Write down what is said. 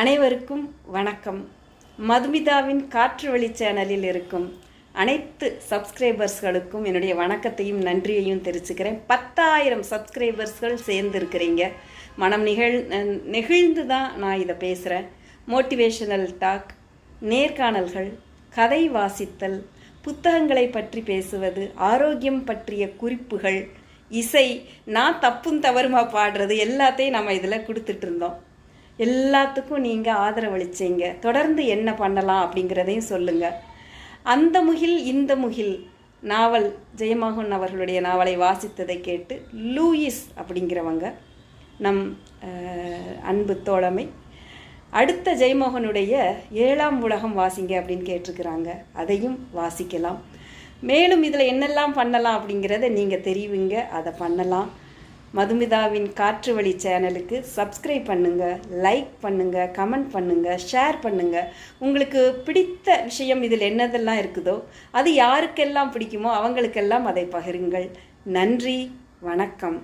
அனைவருக்கும் வணக்கம். மதுமிதாவின் காற்று வழி சேனலில் இருக்கும் அனைத்து சப்ஸ்கிரைபர்ஸ்களுக்கும் என்னுடைய வணக்கத்தையும் நன்றியையும் தெரிவிச்சுக்கிறேன். பத்தாயிரம் சப்ஸ்கிரைபர்ஸ்கள் சேர்ந்துருக்கிறீங்க. மனம் நிகழ் நெகிழ்ந்து தான் நான் இதை பேசுகிறேன் மோட்டிவேஷனல் டாக் நேர்காணல்கள் கதை வாசித்தல் புத்தகங்களை பற்றி பேசுவது ஆரோக்கியம் பற்றிய குறிப்புகள் இசை நான் தப்பும் தவறுமா பாடுறது எல்லாத்தையும் நம்ம இதில் கொடுத்துட்ருந்தோம் எல்லாத்துக்கும் நீங்கள் ஆதரவளிச்சிங்க. தொடர்ந்து என்ன பண்ணலாம் அப்படிங்கிறதையும் சொல்லுங்கள் அந்த முகில் இந்த முகில் நாவல் ஜெயமோகன் அவர்களுடைய நாவலை வாசித்ததை கேட்டு லூயிஸ் அப்படிங்கிறவங்க நம் அன்பு தோழமை அடுத்த ஜெயமோகனுடைய ஏழாம் உலகம் வாசிங்க அப்படின்னு கேட்டிருக்கிறாங்க. அதையும் வாசிக்கலாம். மேலும் இதில் என்னெல்லாம் பண்ணலாம் அப்படிங்கிறத நீங்கள் தெரிவிங்க. அதை பண்ணலாம். மதுமிதாவின் காற்று வழி சேனலுக்கு சப்ஸ்கிரைப் பண்ணுங்கள் லைக் பண்ணுங்கள் கமெண்ட் பண்ணுங்கள் ஷேர் பண்ணுங்கள் உங்களுக்கு பிடித்த விஷயம் இதில் என்னதெல்லாம் இருக்குதோ அது யாருக்கெல்லாம் பிடிக்குமோ அவங்களுக்கெல்லாம் அதை பகிருங்கள். நன்றி வணக்கம்.